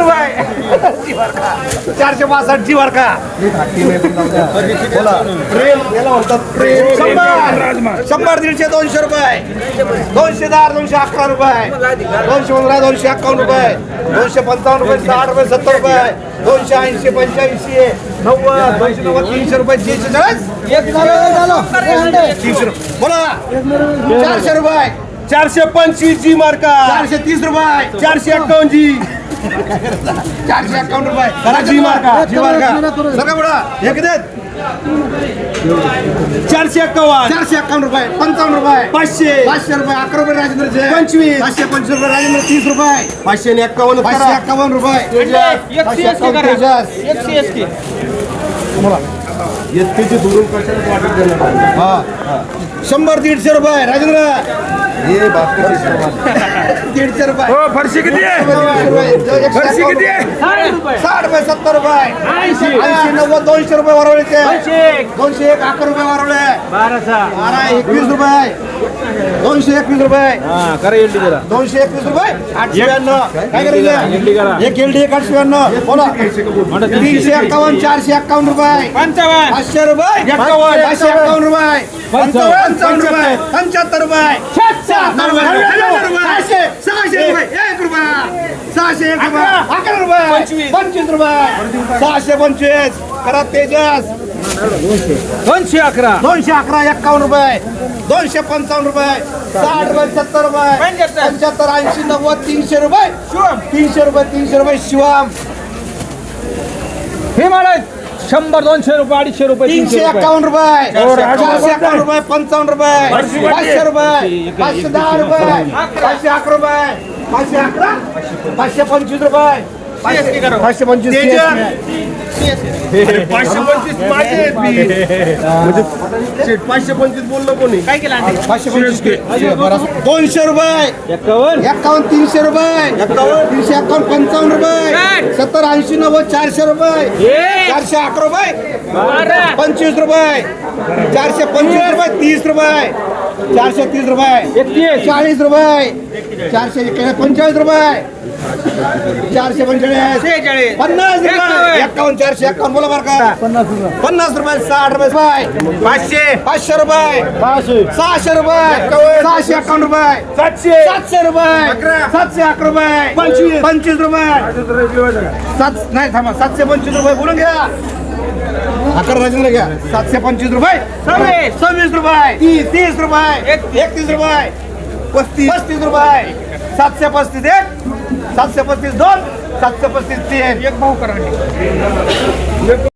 रुपये. का चारशे पासष्ट जीवार का बोला. प्रेम याला म्हणतात प्रेम. शंभर. शंभर दीडशे दोनशे रुपये. दोनशे दहा दोनशे अकरा रुपये. दोनशे पंधरा दोनशे अकावन्न रुपये. दोनशे पंचावन्न रुपये साठ रुपये सत्तर रुपये. दोनशे ऐंशी पंच्याऐंशी नव्वद दोनशे नव्वद तीनशे रुपये तीनशे चाळीस. तीनशे रुपये. बोला. चारशे रुपये. चारशे पंचवीस जी मार्का चारशे तीस रुपये. चारशे एक्कावन्न जी. चारशे अकावन्न रुपये. करा जी मार्का जी मार्का. सगळं बडा. हे किती आहेत? चारशे एक्कावन्न चारशे अकावन्न रुपये पंचावन्न रुपये. पाचशे. पाचशे रुपये अकरा रुपये राजेंद्रचे. पंचवीस. पाचशे पंचवीस रुपये राजेंद्र तीस रुपये. पाचशे आणि एक्कावन्न पाचशे करा. अकावन्न रुपये पाचशे दुरून कशाला वाटत देणार हा. शंभर दीडशे रुपये राजेंद्र. हे सर्व. दीडशे रुपये. हो फरशी किती आहे? फरशी किती आहे. साठ रुपये. सत्तर रुपये. ऐंशी. नव्वद दोनशे रुपये वरवळीचे दोनशे एक. अकरा रुपये वरवळे. बारा एकवीस रुपये. दोनशे एकवीस रुपये. दोनशे एकवीस रुपये आठशे ब्याण्णव. काय करायचं एक एल डी एक आठशे ब्याण्णव. बोला. तीनशे एक्कावन्न चारशे एक्कावन्न रुपये. पाचशे रुपये. एक्कावन्न पाचशे एक्कावन्न पंचावन्न पंच्याहत्तर रुपये. सहाशे सहाशे रुपये. एक. रुपया. सहाशे एक रुपये. अकरा. रुपये. पंचवीस. रुपये. सहाशे पंचवीस. करा तेजस. दोनशे अकरा. दोनशे अकरा एक्कावन्न रुपये. दोनशे पंचावन्न रुपये. साठ रुपये सत्तर रुपये. पंच्याहत्तर. ऐंशी नव्वद तीनशे रुपये. तीनशे रुपये तीनशे रुपये शिवम. हिमालय. शंभर दोनशे रुपये अडीचशे रुपये तीनशे एक्कावन्न रुपये. चारशे एक्कावन्न रुपये पंचावन्न रुपये. पाचशे रुपये. पाचशे दहा रुपये. पाचशे अकरा रुपये. पाचशे अकरा. पाचशे पंचवीस रुपये. पाचशे पंचवीस पाचशे पंचवीस माझे. म्हणजे पाचशे पंचवीस बोललो कोणी? पाचशे पंचवीस दोनशे रुपये. एक्कावन्न एक्कावन्न तीनशे रुपये. एक्कावन्न तीनशे एक्कावन्न पंचावन्न रुपये. सत्तर ऐंशी नव्वद चारशे रुपये. चारशे अकरा रुपये. पंचवीस रुपये. चारशे पंचवीस रुपये तीस रुपये. चारशे तीस रुपये. एकतीस. चाळीस रुपये. चारशे पंचेचाळीस रुपये. चारशे पंचेचाळीस. पन्नास रुपये. एक्कावन्न चारशे एक्कावन्न बोला बरं का. पन्नास रुपये. साठ रुपये रुपये. पाचशे. पाचशे रुपये. सहाशे रुपये. सहाशे एक्कावन्न रुपये. सातशे. सातशे रुपये. सातशे अकरा रुपये. पंचवीस. पंचवीस रुपये. सात नाही थांबा. सातशे पंचवीस रुपये बोलून घ्या. अकरा राजेंद्र घ्या. सातशे पंचवीस रुपये. सव्वीस सव्वीस रुपये. तीस तीस रुपये. एकतीस. रुपये. पस्तीस. पस्तीस रुपये. सातशे पस्तीस एक सातशे पस्तीस दोन सातशे पस्तीस तीन. एक भाऊ करा.